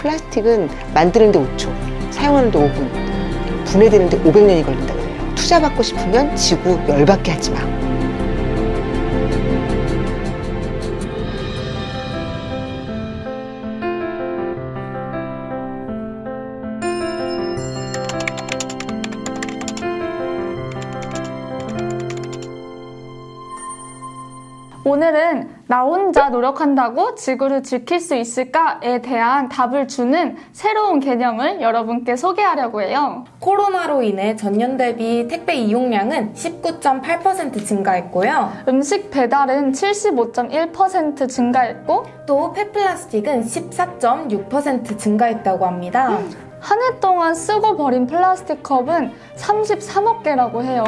플라스틱은 만드는데 5초, 사용하는데 5분, 분해되는데 500년이 걸린다 그래요. 투자받고 싶으면 지구 열받게 하지 마. 오늘은 나 혼자 노력한다고 지구를 지킬 수 있을까에 대한 답을 주는 새로운 개념을 여러분께 소개하려고 해요. 코로나로 인해 전년 대비 택배 이용량은 19.8% 증가했고요. 음식 배달은 75.1% 증가했고 또 폐플라스틱은 14.6% 증가했다고 합니다. 한 해 동안 쓰고 버린 플라스틱 컵은 33억 개라고 해요.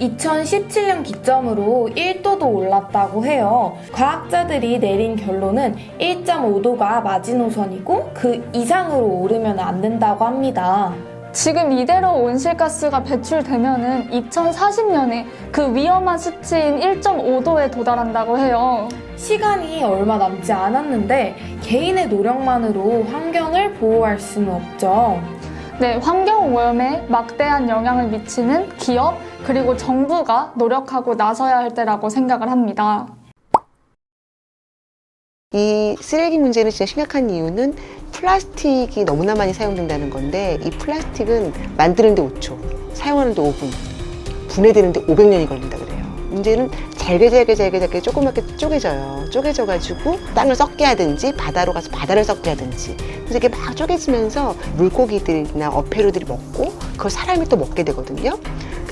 2017년 기점으로 1도도 올랐다고 해요. 과학자들이 내린 결론은 1.5도가 마지노선이고 그 이상으로 오르면 안 된다고 합니다. 지금 이대로 온실가스가 배출되면은 2040년에 그 위험한 수치인 1.5도에 도달한다고 해요. 시간이 얼마 남지 않았는데 개인의 노력만으로 환경을 보호할 수는 없죠. 네, 환경 오염에 막대한 영향을 미치는 기업 그리고 정부가 노력하고 나서야 할 때라고 생각을 합니다. 이 쓰레기 문제는 진짜 심각한 이유는 플라스틱이 너무나 많이 사용된다는 건데 이 플라스틱은 만드는데 5초, 사용하는데 5분, 분해되는데 500년이 걸린다 그래요. 문제는 잘게 잘게 잘게 잘게 조그맣게 쪼개져요. 쪼개져 가지고 땅을 썩게 하든지 바다로 가서 바다를 썩게 하든지 그래서 이게 막 쪼개지면서 물고기들이나 어패류들이 먹고 그걸 사람이 또 먹게 되거든요.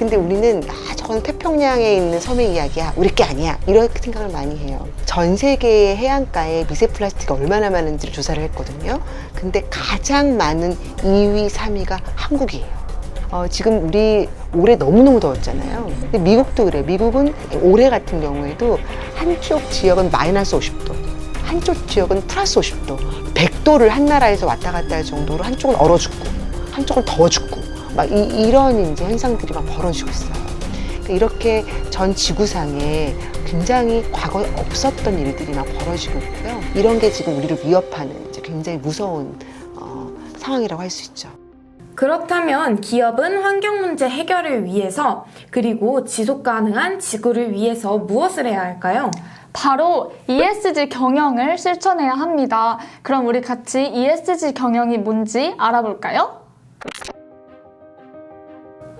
근데 우리는 아 저건 태평양에 있는 섬의 이야기야. 우리 게 아니야. 이렇게 생각을 많이 해요. 전 세계의 해안가에 미세 플라스틱이 얼마나 많은지를 조사를 했거든요. 근데 가장 많은 2위 3위가 한국이에요. 어, 지금 우리 올해 너무너무 더웠잖아요. 근데 미국도 그래요. 미국은 올해 같은 경우에도 한쪽 지역은 마이너스 50도 한쪽 지역은 플러스 50도 100도를 한 나라에서 왔다 갔다 할 정도로 한쪽은 얼어 죽고 한쪽은 더워 죽고 막 이, 런 이제 현상들이 막 벌어지고 있어요. 그러니까 이렇게 전 지구상에 굉장히 과거에 없었던 일들이 막 벌어지고 있고요. 이런 게 지금 우리를 위협하는 이제 굉장히 무서운 어, 상황이라고 할 수 있죠. 그렇다면 기업은 환경 문제 해결을 위해서 그리고 지속 가능한 지구를 위해서 무엇을 해야 할까요? 바로 ESG 경영을 실천해야 합니다. 그럼 우리 같이 ESG 경영이 뭔지 알아볼까요?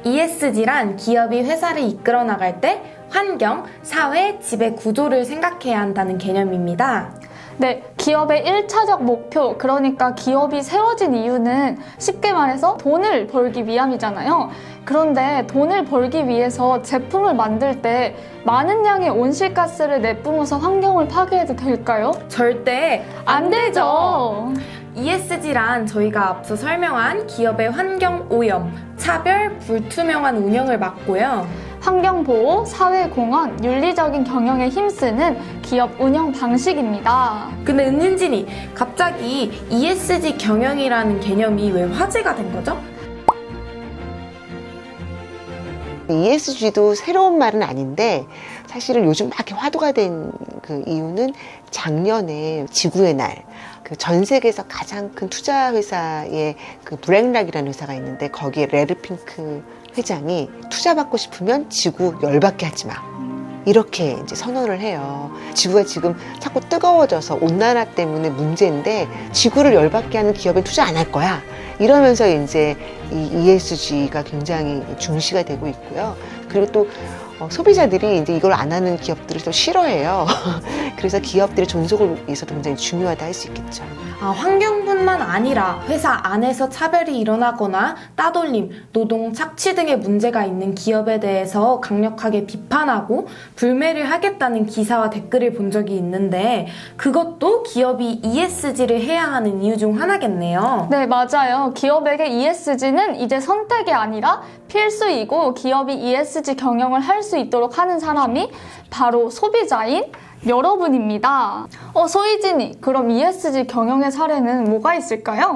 ESG란 기업이 회사를 이끌어 나갈 때 환경, 사회, 지배 구조를 생각해야 한다는 개념입니다. 네, 기업의 1차적 목표, 그러니까 기업이 세워진 이유는 쉽게 말해서 돈을 벌기 위함이잖아요. 그런데 돈을 벌기 위해서 제품을 만들 때 많은 양의 온실가스를 내뿜어서 환경을 파괴해도 될까요? 절대 안 되죠. ESG란 저희가 앞서 설명한 기업의 환경 오염, 차별, 불투명한 운영을 막고요. 환경보호, 사회공헌, 윤리적인 경영에 힘쓰는 기업 운영 방식입니다. 근데 은윤진이 갑자기 ESG 경영이라는 개념이 왜 화제가 된 거죠? ESG도 새로운 말은 아닌데 사실은 요즘 막 화두가 된 그 이유는 작년에 지구의 날, 그 전 세계에서 가장 큰 투자 회사의 그 브랭락이라는 회사가 있는데 거기에 레드핑크 회장이 투자 받고 싶으면 지구 열받게 하지 마. 이렇게 이제 선언을 해요. 지구가 지금 자꾸 뜨거워져서 온난화 때문에 문제인데 지구를 열받게 하는 기업에 투자 안 할 거야. 이러면서 이제 이 ESG가 굉장히 중시가 되고 있고요. 그리고 또 어, 소비자들이 이제 이걸 안 하는 기업들을 또 싫어해요. 그래서 기업들의 존속을 위해서도 굉장히 중요하다 할 수 있겠죠. 아, 환경뿐만 아니라 회사 안에서 차별이 일어나거나 따돌림, 노동 착취 등의 문제가 있는 기업에 대해서 강력하게 비판하고 불매를 하겠다는 기사와 댓글을 본 적이 있는데 그것도 기업이 ESG를 해야 하는 이유 중 하나겠네요. 네, 맞아요. 기업에게 ESG는 이제 선택이 아니라 필수이고 기업이 ESG 경영을 할 수 있도록 하는 사람이 바로 소비자인 여러분입니다. 어, 소희진이, 그럼 ESG 경영의 사례는 뭐가 있을까요?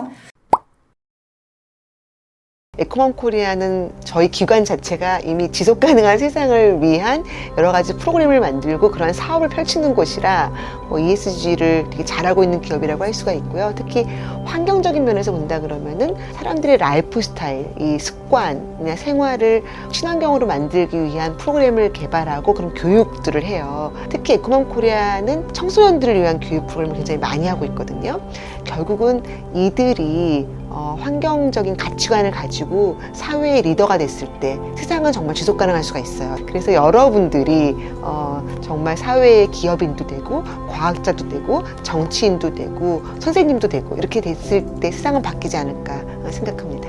에코맘 코리아는 저희 기관 자체가 이미 지속 가능한 세상을 위한 여러 가지 프로그램을 만들고 그러한 사업을 펼치는 곳이라 뭐 ESG를 되게 잘하고 있는 기업이라고 할 수가 있고요. 특히 환경적인 면에서 본다 그러면은 사람들의 라이프 스타일, 이 습관이나 생활을 친환경으로 만들기 위한 프로그램을 개발하고 그런 교육들을 해요. 특히 에코맘 코리아는 청소년들을 위한 교육 프로그램을 굉장히 많이 하고 있거든요. 결국은 이들이 어, 환경적인 가치관을 가지고 사회의 리더가 됐을 때 세상은 정말 지속 가능할 수가 있어요. 그래서 여러분들이 어, 정말 사회의 기업인도 되고 과학자도 되고 정치인도 되고 선생님도 되고 이렇게 됐을 때 세상은 바뀌지 않을까 생각합니다.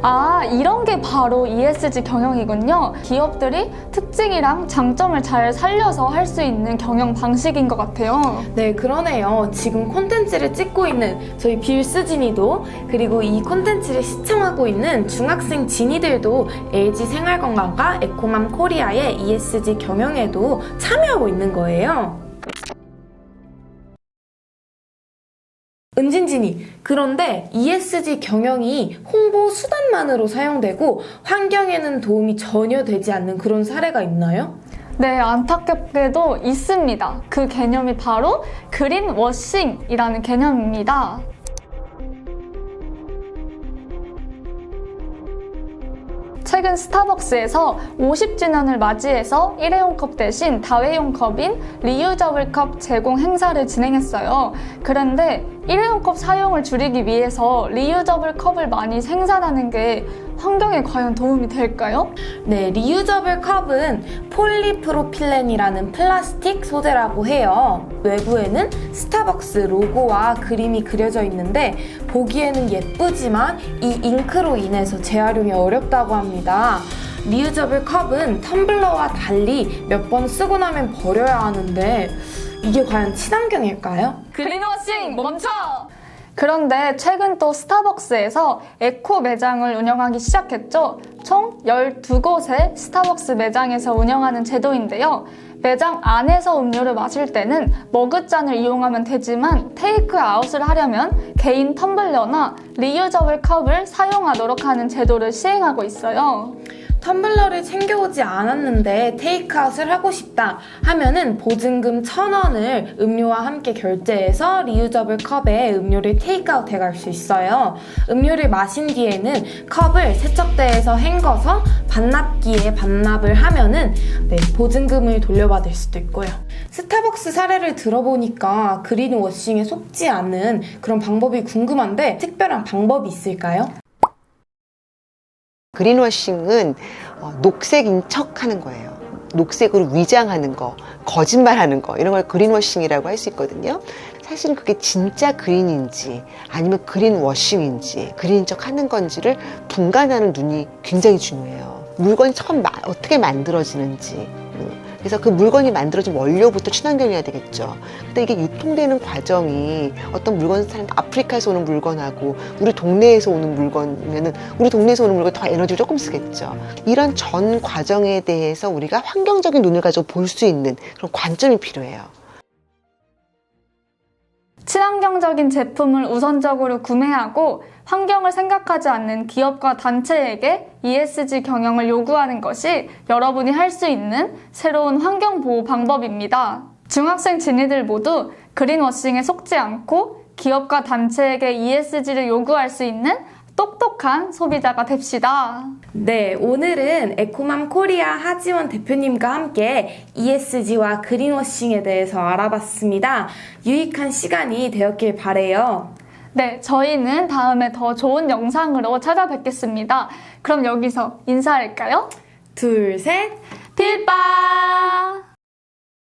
아, 이런 게 바로 ESG 경영이군요. 기업들이 특징이랑 장점을 잘 살려서 할 수 있는 경영 방식인 것 같아요. 네, 그러네요. 지금 콘텐츠를 찍고 있는 저희 빌스 진이도 그리고 이 콘텐츠를 시청하고 있는 중학생 진이들도 LG 생활건강과 에코맘 코리아의 ESG 경영에도 참여하고 있는 거예요. 은진진이 그런데 ESG 경영이 홍보 수단만으로 사용되고 환경에는 도움이 전혀 되지 않는 그런 사례가 있나요? 네, 안타깝게도 있습니다. 그 개념이 바로 그린 워싱이라는 개념입니다. 최근 스타벅스에서 50주년을 맞이해서 일회용 컵 대신 다회용 컵인 리유저블 컵 제공 행사를 진행했어요. 그런데 일회용 컵 사용을 줄이기 위해서 리유저블 컵을 많이 생산하는 게 환경에 과연 도움이 될까요? 네, 리유저블 컵은 폴리프로필렌이라는 플라스틱 소재라고 해요. 외부에는 스타벅스 로고와 그림이 그려져 있는데 보기에는 예쁘지만 이 잉크로 인해서 재활용이 어렵다고 합니다. 리유저블 컵은 텀블러와 달리 몇 번 쓰고 나면 버려야 하는데 이게 과연 친환경일까요? 그린워싱 멈춰! 그런데 최근 또 스타벅스에서 에코 매장을 운영하기 시작했죠. 총 12곳의 스타벅스 매장에서 운영하는 제도인데요. 매장 안에서 음료를 마실 때는 머그잔을 이용하면 되지만 테이크 아웃을 하려면 개인 텀블러나 리유저블 컵을 사용하도록 하는 제도를 시행하고 있어요. 텀블러를 챙겨오지 않았는데 테이크아웃을 하고 싶다 하면은 보증금 1000원을 음료와 함께 결제해서 리유저블 컵에 음료를 테이크아웃 해갈 수 있어요. 음료를 마신 뒤에는 컵을 세척대에서 헹궈서 반납기에 반납을 하면은 네, 보증금을 돌려받을 수도 있고요. 스타벅스 사례를 들어보니까 그린워싱에 속지 않는 그런 방법이 궁금한데 특별한 방법이 있을까요? 그린워싱은 어, 녹색인 척 하는 거예요. 녹색으로 위장하는 거, 거짓말하는 거, 이런 걸 그린워싱이라고 할 수 있거든요. 사실은 그게 진짜 그린인지 아니면 그린워싱인지 그린인 척 하는 건지를 분간하는 눈이 굉장히 중요해요. 물건이 처음 마- 어떻게 만들어지는지. 음, 그래서 그 물건이 만들어진 원료부터 친환경이어야 되겠죠. 근데 이게 유통되는 과정이 어떤 물건 사는 아프리카에서 오는 물건하고 우리 동네에서 오는 물건이면은 우리 동네에서 오는 물건 더 에너지를 조금 쓰겠죠. 이런 전 과정에 대해서 우리가 환경적인 눈을 가지고 볼 수 있는 그런 관점이 필요해요. 친환경적인 제품을 우선적으로 구매하고 환경을 생각하지 않는 기업과 단체에게 ESG 경영을 요구하는 것이 여러분이 할 수 있는 새로운 환경 보호 방법입니다. 중학생 진이들 모두 그린워싱에 속지 않고 기업과 단체에게 ESG를 요구할 수 있는 똑똑한 소비자가 됩시다. 네, 오늘은 에코맘 코리아 하지원 대표님과 함께 ESG와 그린워싱에 대해서 알아봤습니다. 유익한 시간이 되었길 바래요. 네, 저희는 다음에 더 좋은 영상으로 찾아뵙겠습니다. 그럼 여기서 인사할까요? 둘, 셋. 딜빠!